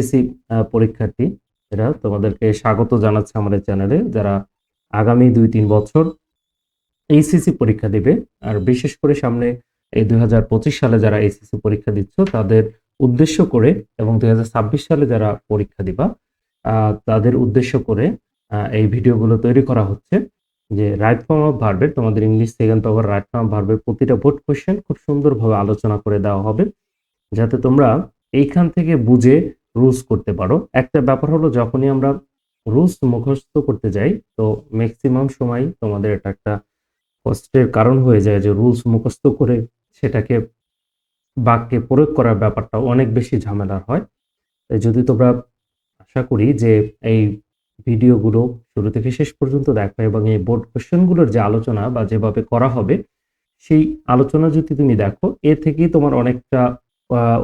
HSC পরীক্ষার্থী, এরা তোমাদেরকে স্বাগত জানাচ্ছে আমাদের চ্যানেলে যারা আগামী দুই তিন বছর এইচএসসি পরীক্ষা দিবে। আর বিশেষ করে সামনে এই দুই হাজার পঁচিশ সালে যারা এইচএসসি পরীক্ষা দিচ্ছ, তাদের উদ্দেশ্য করে এবং দুই হাজার ছাব্বিশ সালে যারা পরীক্ষা দিবা তাদের উদ্দেশ্য করে এই ভিডিওগুলো তৈরি করা হচ্ছে যে রাইট ফর্ম অফ ভার্বের তোমাদের English second paper right form of ভার্বের প্রতিটা বোর্ড কোশ্চেন খুব সুন্দরভাবে আলোচনা করে দেওয়া হবে, যাতে তোমরা এইখান থেকে বুঝে রুলস করতে পারো। একটা ব্যাপার হলো, যখনই আমরা রুলস মুখস্থ করতে যাই, তো ম্যাক্সিমাম সময় তোমাদের এটা একটা কষ্টের কারণ হয়ে যায় যে রুলস মুখস্থ করে সেটাকে বাক্যে প্রয়োগ করার ব্যাপারটা অনেক বেশি ঝামেলার হয়। তাই যদি তোমরা আশা করি যে এই ভিডিওগুলো শুরু থেকে শেষ পর্যন্ত দেখো এবং এই বোর্ড কোশ্চেনগুলোর যে আলোচনা বা যেভাবে করা হবে, সেই আলোচনা যদি তুমি দেখো, এ থেকেই তোমার অনেকটা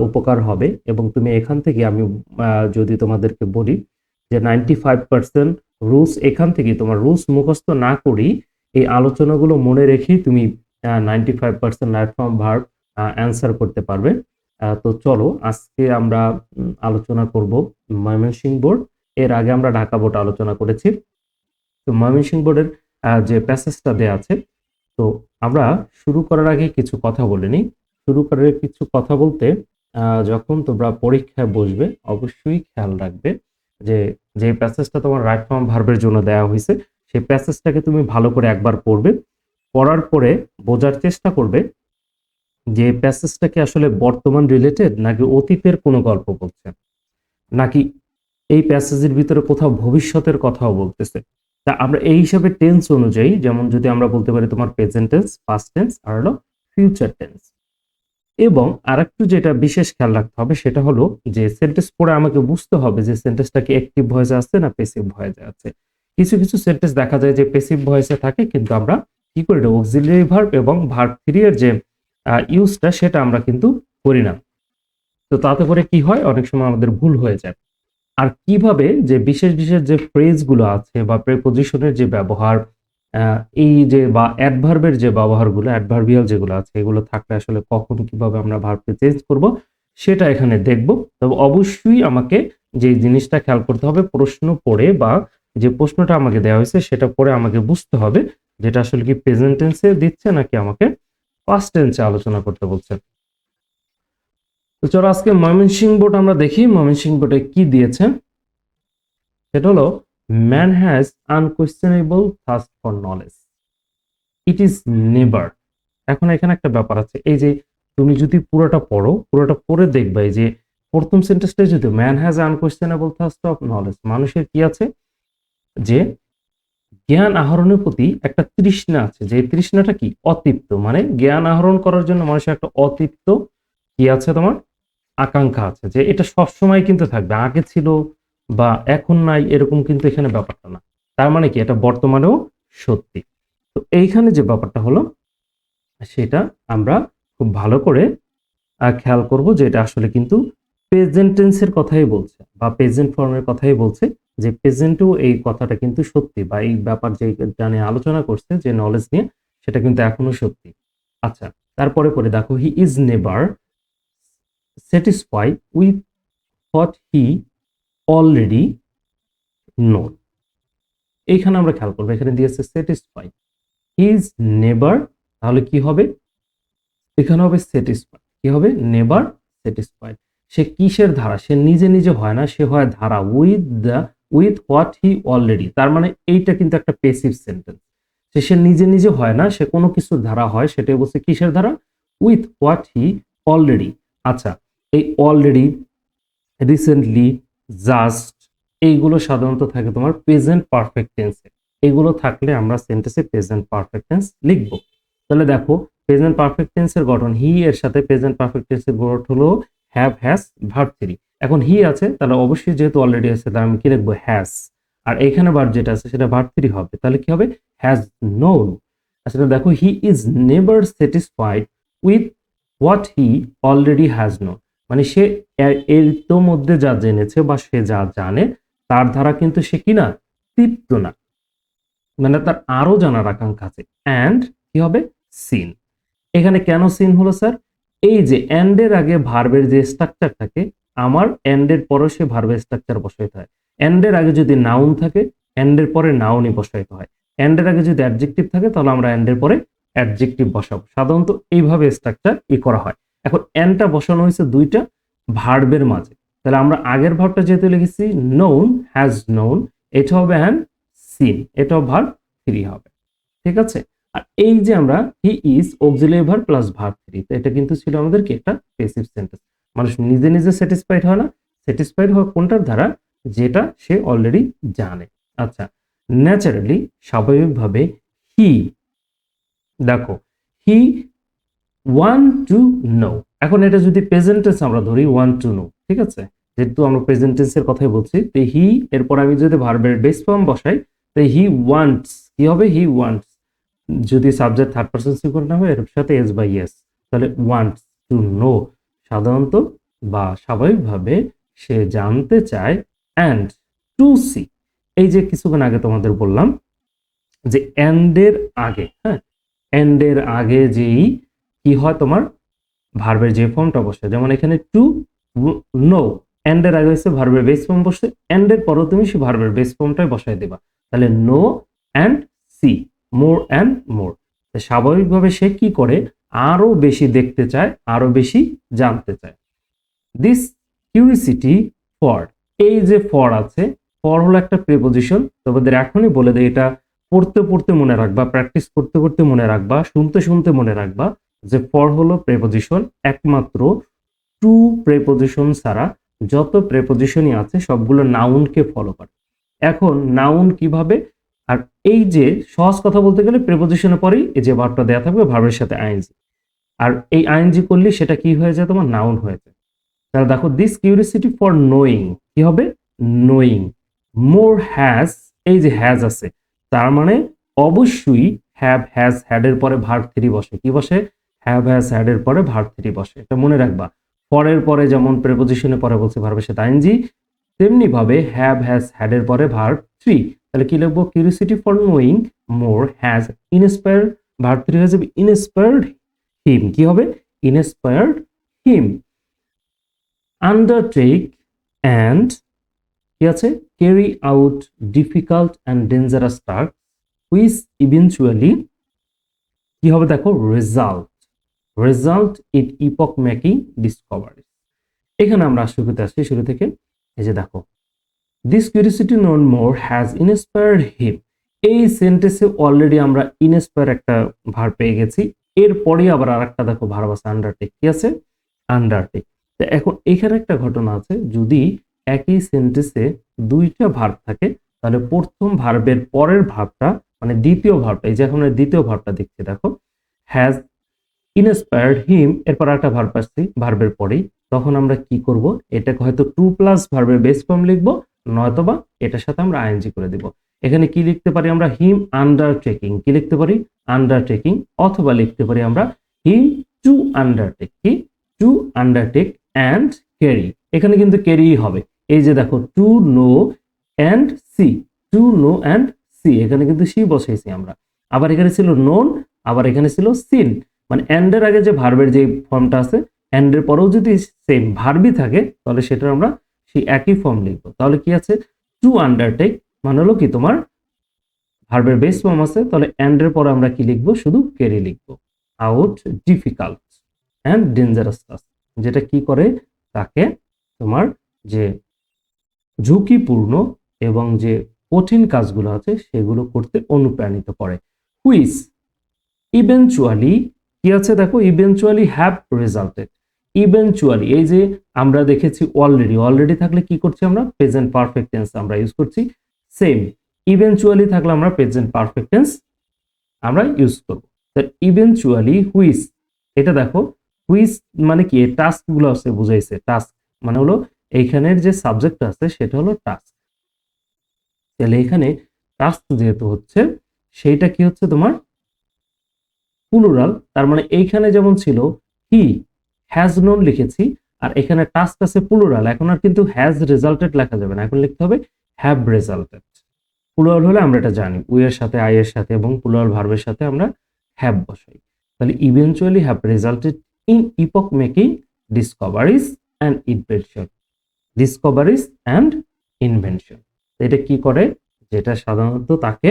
উপকার হবে এবং তুমি এখান থেকে আমি যদি তোমাদেরকে বলি যে নাইনটি ফাইভ পার্সেন্ট রুলস এখান থেকে তোমার রুলস মুখস্থ না করেই এই আলোচনাগুলো মনে রেখেই তুমি ninety five percent right form verb answer করতে পারবে। তো চলো আজকে আমরা আলোচনা করব ময়মনসিংহ বোর্ড। এর আগে আমরা ঢাকা বোর্ড আলোচনা করেছি। তো ময়মনসিংহ বোর্ডের যে প্যাসেজটা দেওয়া আছে, তো আমরা শুরু করার আগে কিছু কথা বলে নিই। শুরু করার কিছু কথা বলতে যখন তোমরা পরীক্ষায় বসবে, অবশ্যই খেয়াল রাখবে যে যে প্যাসেজটা তোমার রাইট ফর্ম ভার্বের জন্য দেওয়া হয়েছে, সেই প্যাসেজটাকে তুমি ভালো করে একবার পড়বে। পড়ার পরে বোঝার চেষ্টা করবে যে প্যাসেজটা কি আসলে বর্তমান রিলেটেড নাকি অতীতের কোনো গল্প বলছে। নাকি এই প্যাসেজের ভিতরে কোথাও ভবিষ্যতের কথাও বলতেছে। তা আমরা এই হিসাবে টেন্স অনুযায়ী, যেমন যদি আমরা বলতে পারি তোমার প্রেজেন্ট টেন্স পাস্ট টেন্স আর হলো ফিউচার টেন্স এবং আরেকটু যেটা বিশেষ খেয়াল রাখতে হবে সেটা হলো যে সেন্টেন্স পড়ে আমাকে বুঝতে হবে যে সেন্টেন্সটা কি অ্যাক্টিভ ভয়েসে আছে না প্যাসিভ ভয়েসে আছে। কিছু কিছু সেন্টেন্স দেখা যায় যে প্যাসিভ ভয়েসে থাকে, কিন্তু আমরা কি করি না অক্সিলারি ভার্ব এবং ভার্ব থ্রি এর যে ইউজটা সেটা আমরা কিন্তু করি না। তো তাতে করে কি হয়? অনেক সময় আমাদের ভুল হয়ে যায়। আর কীভাবে যে বিশেষ বিশেষ যে ফ্রেজগুলো আছে বা প্রেপোজিশনের যে ব্যবহার এই যে বা অ্যাডভার্বের যে ব্যবহারগুলো অ্যাডভার্বিয়াল যেগুলো আছে, এগুলো থাকলে আসলে কখন কীভাবে আমরা ভার্বকে চেঞ্জ করব, সেটা এখানে দেখব। তবে অবশ্যই আমাকে যে জিনিসটা খেয়াল করতে হবে, প্রশ্ন পড়ে বা যে প্রশ্নটা আমাকে দেওয়া হয়েছে, সেটা পড়ে আমাকে বুঝতে হবে, যেটা আসলে কি প্রেজেন্ট টেন্সে দিচ্ছে নাকি আমাকে পাস্ট টেন্সে আলোচনা করতে বলছে। তো চলো আজকে ময়মনসিংহ বোর্ড আমরা দেখি, ময়মনসিংহ বোর্ডে কি দিয়েছে? সেটা হলো man has unquestionable thirst for knowledge it is never এখন এখানে একটা ব্যাপার আছে, এই যে তুমি যদি পুরোটা পড়ো, পুরোটা পড়ে দেখবে যে প্রথম সেন্টেন্সটা যদি man has unquestionable thirst of knowledge মানুষের কি আছে? যে জ্ঞান আহরণের প্রতি একটা তৃষ্ণা আছে। যে তৃষ্ণাটা কি? অতৃপ্ত। মানে জ্ঞান আহরণ করার জন্য মানুষের একটা অতৃপ্ত কি আছে তোমার? আকাঙ্ক্ষা আছে। যে এটা সবসময় কিন্তু থাকবে। আগে ছিল বা এখন নাই এরকম কিন্তু এখানে ব্যাপারটা না। তার মানে কি? এটা বর্তমানেও সত্যি। তো এইখানে যে ব্যাপারটা হলো, সেটা আমরা খুব ভালো করে খেয়াল করব যে এটা আসলে কিন্তু প্রেজেন্ট টেন্সের কথাই বলছে বা প্রেজেন্ট ফর্মের কথাই বলছে যে প্রেজেন্টেও এই কথাটা কিন্তু সত্যি বা এই ব্যাপার যে নিয়ে আলোচনা করছে, যে নলেজ নিয়ে, সেটা কিন্তু এখনও সত্যি। আচ্ছা তারপরে পরে দেখো he is never satisfy with what he already known এইখানে আমরা খেয়াল করব, এখানে দিয়েছে স্যাটিসফাই হি ইজ নেভার তাহলে কি হবে? এখানে হবে স্যাটিসফাই কি হবে? নেভার স্যাটিসফাইড সে কিসের ধারা? সে নিজে নিজে হয় না, সে হয় ধারা with the with what he already তার মানে এইটা কিন্তু একটা পেসিভ সেন্টেন্স সে সে নিজে নিজে হয় না, সে কোনো কিছুর ধারা হয়, সেটাই বলছে কিসের ধারা? উইথ হোয়াট হি অলরেডি আচ্ছা এই অলরেডি রিসেন্টলি জাস্ট এইগুলো সাধারণত থাকে তোমার প্রেজেন্ট পারফেক্ট টেন্সে এগুলো থাকলে আমরা সেন্টেন্সে প্রেজেন্ট পারফেক্ট টেন্স লিখব। তাহলে দেখো প্রেজেন্ট পারফেক্ট টেন্সের গঠন হি এর সাথে প্রেজেন্ট পারফেক্ট টেন্সের গঠন হলো হ্যাভ হ্যাজ ভার্ব থ্রি এখন হি আছে, তাহলে অবশ্যই যেহেতু অলরেডি আছে, তাহলে আমি কি লিখব? হ্যাজ আর এখানে ভার্ব যেটা আছে, সেটা ভার্ব থ্রি হবে। তাহলে কি হবে? হ্যাজ নোন আসলে দেখো he is never satisfied with what he already has known মানে সে এর মধ্যে যা জেনেছে বা সে যা জানে, তার দ্বারা কিন্তু সে কি না? তৃপ্ত না। মানে তার আরও জানার আকাঙ্ক্ষা আছে। অ্যান্ড কি হবে? সিন এখানে কেন সিন হলো স্যার এই যে অ্যান্ড এর আগে ভার্বের যে স্ট্রাকচার থাকে, আমার এন্ডের পরে সে ভার্বের স্ট্রাকচার বসাইতে হয়। এন্ডের আগে যদি নাউন থাকে এন্ডের পরে নাউনই বসাইতে হয়। এন্ডের আগে যদি অ্যাডজেক্টিভ থাকে, তাহলে আমরা এন্ডের পরে অ্যাডজেক্টিভ বসাবো। সাধারণত এইভাবে স্ট্রাকচার ই করা হয়। এখন এনটা বসানো হয়েছে দুইটা ভার্বের মাঝে। তাহলে আমরা আগের ভার্বটা যেহেতু লিখেছি নোন হ্যাজ নোন এটা হবে অ্যান্ড সিন এটাও ভার্ব থ্রি হবে। ঠিক আছে? আর এই যে আমরা he is auxiliary verb plus verb three তো এটা কিন্তু ছিল আমাদের কি একটা পেসিভ সেন্টেন্স মানুষ নিজে নিজে স্যাটিসফাইড হয় না স্যাটিসফাইড হয় কোনটার দ্বারা? যেটা সে অলরেডি জানে। আচ্ছা ন্যাচারালি স্বাভাবিকভাবে হি দেখো হি ওয়ান টু নো এখন এটা যদি প্রেজেন্টেন্স আমরা ধরি ওয়ান টু নো ঠিক আছে? যেহেতু আমরা প্রেজেন্টেন্সের কথাই বলছি, তো হি এরপর আমি যদি ভার্বের বেস ফর্ম বসাই, তো হি ওয়ান্টস কি হবে? হি ওয়ান্টস যদি সাবজেক্ট থার্ড পার্সন সিঙ্গুলার না হয় এর সাথে এস বাই এস তাহলে ওয়ান্টস টু নো সাধারণত বা স্বাভাবিকভাবে সে জানতে চায় অ্যান্ড টু সি এই যে কিছুক্ষণ আগে তোমাদের বললাম যে অ্যান্ডের আগে হ্যাঁ? অ্যান্ডের আগে যেই কি হয় তোমার? ভার্বের যে ফর্মটা বসে, যেমন এখানে টু নো অ্যান্ডের আগে হচ্ছে ভার্বের বেস ফর্ম বসে অ্যান্ডের পরও তুমি সে ভার্বের বেস ফর্মটাই বসাই দেবা। তাহলে know and see more and more স্বাভাবিকভাবে সে কি করে? আরও বেশি দেখতে চায় আরও বেশি জানতে চায়। দিস কিউরিসিটি ফর এই যে ফর আছে ফর হলো একটা প্রিপোজিশন তোমাদের এখনই বলে দেয় এটা পড়তে পড়তে মনে রাখবা প্র্যাকটিস করতে করতে মনে রাখবা, শুনতে শুনতে মনে রাখবা। যে ফর হলো প্রেপোজিশন একমাত্র টু প্রেপোজিশন ছাড়া যত প্রেপোজিশনই আছে, সবগুলো নাউনকে ফলো করে। এখন নাউন কীভাবে? আর এই যে সহজ কথা বলতে গেলে প্রেপোজিশনের পরেই এই যে ভার্বটা দেওয়া থাকবে ভার্বের সাথে আইএনজি আর এই আইএনজি করলে সেটা কি হয়ে যায় তোমার? নাউন হয়ে যায়। তাহলে দেখো দিস কিউরিসিটি ফর নোয়িং কি হবে? নোয়িং মোর হ্যাজ এই যে হ্যাজ আছে, তার মানে অবশ্যই হ্যাভ হ্যাজ হ্যাডের পরে ভার্ব থ্রি বসে। কি বসে? হ্যাভ হ্যাজ হ্যাডের পরে ভার্ব থ্রি বসে। এটা মনে রাখবা। পরের পরে যেমন প্রেপোজিশনের পরে বলছে ভার্বের সাথে তেমনি ভাবে হ্যাভ হ্যাজ হ্যাডের পরে ভার্ব থ্রি তাহলে কি লিখব? Curiosity for knowing more has inspire verb three হয়ে যাবে ইনস্পায়ার্ড হিম কি হবে? ইনস্পায়ার্ড হিম আন্ডারটেক অ্যান্ড কি আছে? Carry out difficult and dangerous task which eventually কি হবে দেখো? Result result it epoch making discovery এখানে আমরা শুরুতে আসছি, শুরু থেকে। এই যে দেখো this curiosity known more has inspired him এই সেন্টেন্সে অলরেডি আমরা ইনস্পায়ার একটা ভার পেয়ে গেছি। এরপরে আবার আর একটা দেখো ভার আছে আন্ডারটেক কি আছে? আন্ডারটেক তো এখন এখানে একটা ঘটনা আছে, যদি একই সেন্টেন্সে দুইটা ভার্ব থাকে, তাহলে প্রথম ভার্বের পরের ভার্বটা মানে দ্বিতীয় ভার্বটা এই যে এখন দ্বিতীয় ভার্বটা দেখছি, দেখো হ্যাজ ইনস্পায়ার্ড হিম এরপর একটা ভার্ব আসছি ভার্বের পরেই। তখন আমরা কি করব? এটাকে হয়তো টু প্লাস ভার্বের বেস ফর্ম লিখব, নয়তোবা এটার সাথে আমরা আইএনজি করে দিব। এখানে কি লিখতে পারি আমরা? হিম আন্ডারটেকিং কি লিখতে পারি? আন্ডারটেকিং অথবা লিখতে পারি আমরা হিম টু আন্ডারটেক কি টু আন্ডারটেক অ্যান্ড ক্যারি এখানে কিন্তু ক্যারি হবে। এই যে দেখো to know and see to know and see এখানে কিন্তু সি বসাইছি আমরা। আবার এখানে ছিল নোন আবার এখানে ছিল সিন মানে অ্যান্ডের আগে যে ভার্বের যে ফর্মটা আছে অ্যান্ডের পরেও যদি সেম ভার্বই থাকে, তাহলে সেটা আমরা সেই একই ফর্ম লিখব। তাহলে কি আছে? টু আন্ডারটেক মানে হলো কি তোমার ভার্বের বেস ফর্ম আছে, তাহলে অ্যান্ডের পরে আমরা কি লিখব? শুধু কেরি লিখব। Out difficult and dangerous task যেটা কি করে? তাকে তোমার যে ঝুঁকিপূর্ণ এবং যে কঠিন কাজগুলো আছে, সেগুলো করতে অনুপ্রাণিত করে। হুইস ইভেনচুয়ালি কি আছে দেখো ইভেনচুয়ালি হ্যাভ রেজাল্টেড ইভেনচুয়ালি এই যে আমরা দেখেছি অলরেডি অলরেডি থাকলে কি করছি আমরা? প্রেজেন্ট পারফেক্ট টেন্স আমরা ইউজ করছি সেম ইভেনচুয়ালি থাকলে আমরা প্রেজেন্ট পারফেক্ট টেন্স আমরা ইউজ করব। ইভেনচুয়ালি হুইস এটা দেখো হুইস মানে কি? টাস্কগুলো আছে, বুঝাইছে। টাস্ক মানে হলো এইখানের যে সাবজেক্ট আছে, সেটা হলো টাস্ক তাহলে এখানে টাস্ক যেহেতু হচ্ছে, সেইটা কি হচ্ছে তোমার? প্লুরাল তার মানে এইখানে যেমন ছিল হি হ্যাজ নোন লিখেছি, আর এখানে টাস্ক আছে প্লুরাল এখন আর কিন্তু হ্যাজ রেজাল্টেড লেখা যাবে না, এখন লিখতে হবে হ্যাভ রেজাল্টেড প্লুরাল হলে আমরা এটা জানি উই এর সাথে আই এর সাথে এবং প্লুরাল ভার্বের সাথে আমরা হ্যাভ বসাই। তাহলে eventually have resulted in epoch making discoveries and invention discoveries and invention এটা কি করে? যেটা সাধারণত তাকে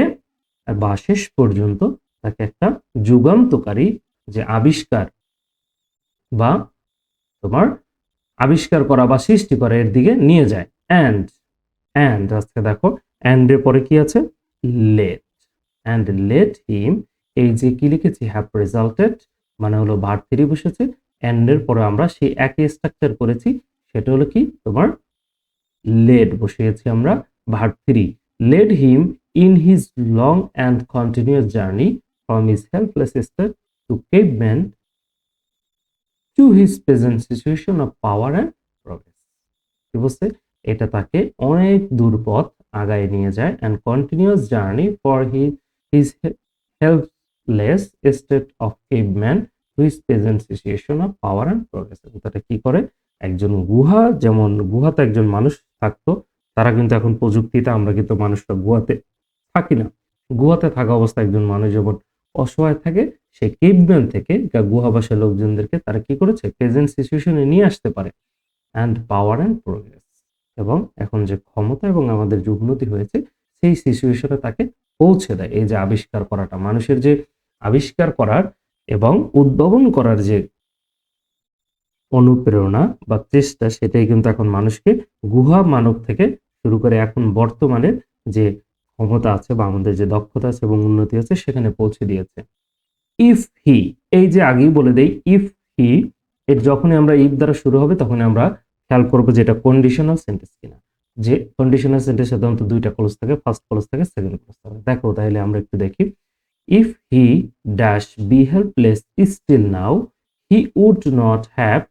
বা শেষ পর্যন্ত তাকে একটা যুগান্তকারী যে আবিষ্কার বা তোমার আবিষ্কার করা বা সৃষ্টি করা এর দিকে নিয়ে যায়। অ্যান্ড অ্যান্ড আজকে দেখো অ্যান্ড এর পরে কি আছে? লেট অ্যান্ড লেট হিম এই যে কি লিখেছি? হ্যাভ রেজাল্টেড মানে হলো ভার থ্রি বসেছে। অ্যান্ড এর পরে আমরা সেই একই স্ট্রাকচার করেছি, সেটা হলো কি? তোমার লেড বসিয়েছি আমরা verb three led him in his long and continuous journey from his helpless state to cave man to his present situation of power and কি বলছে? এটা তাকে অনেক দূর পথ আগায় নিয়ে যায় and continuous journey for he his helpless state of cave to his present situation of power and progress তাটা কি করে? একজন গুহা, যেমন গুহাতে একজন মানুষ থাকতো, তারা কিন্তু এখন প্রযুক্তিতে আমরা কিন্তু মানুষরা গুহাতে থাকি না। গুহাতে থাকা অবস্থায় একজন মানুষ যেমন অসহায় থাকে, সে কেপম্যান থেকে গুহাবাসের লোকজনদেরকে তারা কি করেছে? প্রেজেন্ট সিচুয়েশনে নিয়ে আসতে পারে। অ্যান্ড পাওয়ার অ্যান্ড প্রোগ্রেস এবং এখন যে ক্ষমতা এবং আমাদের যে উন্নতি হয়েছে, সেই সিচুয়েশনে তাকে পৌঁছে দেয়। এই যে আবিষ্কার করাটা, মানুষের যে আবিষ্কার করার এবং উদ্ভাবন করার যে অনুপ্রেরণা বা চেষ্টা, সেটাই কিন্তু এখন মানুষকে গুহা মানব থেকে শুরু করে এখন বর্তমানে যে ক্ষমতা আছে বা আমাদের যে দক্ষতা আছে এবং উন্নতি আছে সেখানে পৌঁছে দিয়েছে। ইফ হি এই যে আগেই বলে দেই ইফ হি এর যখনই আমরা ইফ দ্বারা শুরু হবে তখন আমরা খেয়াল করব যে এটা কন্ডিশনাল সেন্টেন্স কিনা। যে কন্ডিশনাল সেন্টেন্স সাধারণত দুইটা ক্লোজ থাকে ফার্স্ট ক্লোজ থাকে সেকেন্ড ক্লোজ থাকে। দেখো তাহলে আমরা একটু দেখি। If he dash be helpless still now he would not have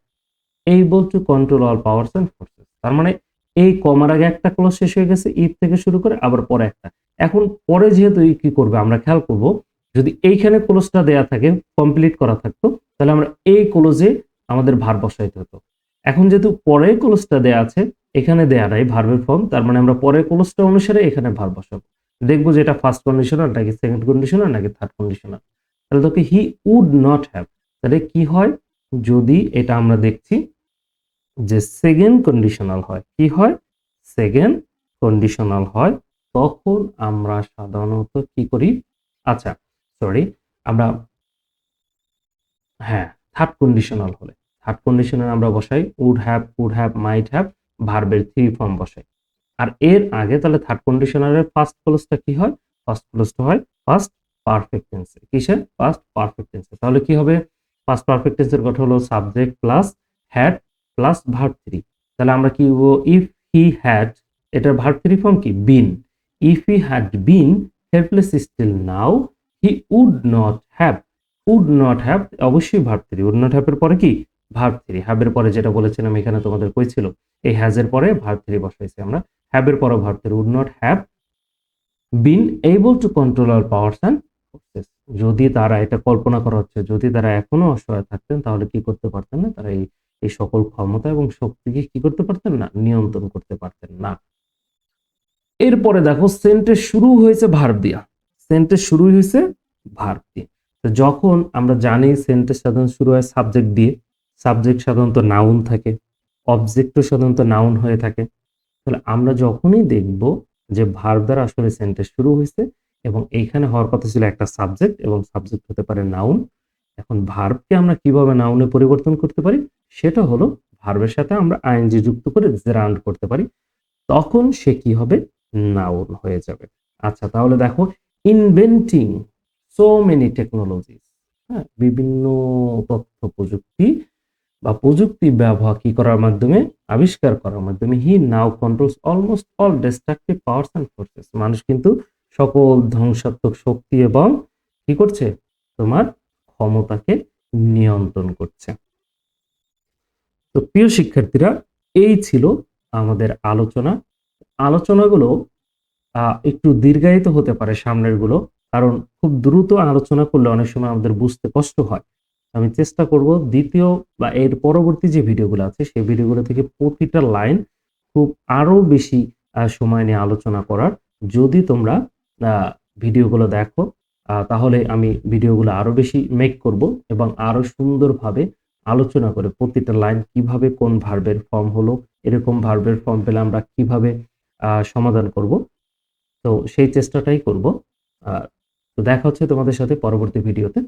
able to control all powers and forces তার মানে এই কমার আগে একটা ক্লোজ শেষ হয়ে গেছে ইফ থেকে শুরু করে আবার পরে একটা। এখন পরে যেহেতু কি করবে, আমরা খেয়াল করব, যদি এইখানে ক্লোজটা দেয়া থাকে কমপ্লিট করা থাকতো, তাহলে আমরা এই ক্লোজে আমাদের ভার বসাইতে হতো। এখন যেহেতু পরে ক্লোজটা দেয়া আছে, এখানে দেয়া নাই ভার্বের ফর্ম তার মানে আমরা পরে ক্লোজটা অনুসারে এখানে ভার বসাবো। দেখব যে এটা ফার্স্ট কন্ডিশনার নাকি সেকেন্ড কন্ডিশনার নাকি থার্ড কন্ডিশনার তাহলে তোকে হি উড নট হ্যাভ তাহলে কি হয়? যদি এটা আমরা দেখছি যে সেকেন্ড কন্ডিশনাল হয়, কি হয়? সেকেন্ড কন্ডিশনাল হয়, তখন আমরা সাধারণত কি করি? আচ্ছা সরি আমরা হ্যাঁ থার্ড কন্ডিশনাল হলে থার্ড কন্ডিশনাল আমরা বসাই would have would have might have ভার্বের থ্রি ফর্ম বসাই। আর এর আগে তাহলে থার্ড কন্ডিশনালের ফার্স্ট ক্লোজটা কি হয়? ফার্স্ট ক্লোজটা হয় ফার্স্ট পারফেক্ট টেন্সে কিসের? ফার্স্ট পারফেক্ট টেন্সে তাহলে কি হবে? ফার্স্ট পারফেক্ট টেন্সের কথা হলো subject plus had plus verb three তাহলে আমরা কি বলব? ইফ হি হ্যাড এটার ভার্ব থ্রি ফর্ম কি? Been if he had been helpless still now he would not have would not have অবশ্যই verb three would not have এর পরে কি? ভার্ব থ্রি হ্যাবের পরে যেটা বলেছিলাম এখানে তোমাদের কই ছিল? এই হ্যাজের পরে ভার্ব থ্রি বসাইছি আমরা। হ্যাবের পরে verb three would not have been able to control R powers and forces যদি তারা এটা কল্পনা করা হচ্ছে, যদি তারা এখনও অসহায় থাকতেন, তাহলে কি করতে পারতেন না? তারা এই এই সকল ক্ষমতা এবং শক্তিকে কি করতে পারতেন না? নিয়ন্ত্রণ করতে পারতেন না। এরপরে দেখো সেন্টের শুরু হয়েছে ভার্ব দিয়া সেন্টেন্স শুরু হয়েছে ভার্ব দিয়ে তো যখন আমরা জানি সেন্টের সাধারণত শুরু হয় সাবজেক্ট দিয়ে, সাবজেক্ট সাধারণত নাউন থাকে অবজেক্টও সাধারণত নাউন হয়ে থাকে। তাহলে আমরা যখনই দেখব যে ভার্ব দ্বারা আসলে সেন্টেন্স শুরু হয়েছে এবং এইখানে হওয়ার কথা ছিল একটা সাবজেক্ট এবং সাবজেক্ট হতে পারে নাউন এখন ভার্বকে আমরা কীভাবে নাউনে পরিবর্তন করতে পারি? সেটা হলো ভার্বের সাথে আমরা আইএনজি যুক্ত করে রাউন্ড করতে পারি, তখন সে কি হবে? নাউন হয়ে যাবে। আচ্ছা তাহলে দেখো ইনভেন্টিং সো মেনি টেকনোলজিস হ্যাঁ বিভিন্ন তথ্য প্রযুক্তি বা প্রযুক্তি ব্যবহার কি করার মাধ্যমে? আবিষ্কার করার মাধ্যমে he now controls almost all destructive powers and forces মানুষ কিন্তু সকল ধ্বংসাত্মক শক্তি এবং কি করছে? তোমার ক্ষমতাকে নিয়ন্ত্রণ করছে। তো প্রিয় শিক্ষার্থীরা, এই ছিল আমাদের আলোচনা। আলোচনাগুলো একটু দীর্ঘায়িত হতে পারে সামনেরগুলো কারণ খুব দ্রুত আলোচনা করলে অনেক সময় আমাদের বুঝতে কষ্ট হয়। আমি চেষ্টা করব দ্বিতীয় বা এর পরবর্তী যে ভিডিওগুলো আছে, সেই ভিডিওগুলো থেকে প্রতিটা লাইন খুব আরও বেশি সময় নিয়ে আলোচনা করার। যদি তোমরা ভিডিওগুলো দেখো তাহলে আমি ভিডিওগুলো আরও বেশি মেক করব এবং আরও সুন্দরভাবে আলোচনা করে প্রতিটা লাইন কীভাবে কোন ভার্বের ফর্ম হলো, এরকম ভার্বের ফর্ম পেলে আমরা কীভাবে সমাধান করব। তো সেই চেষ্টাটাই করব। আর তো দেখা হচ্ছে তোমাদের সাথে পরবর্তী ভিডিওতে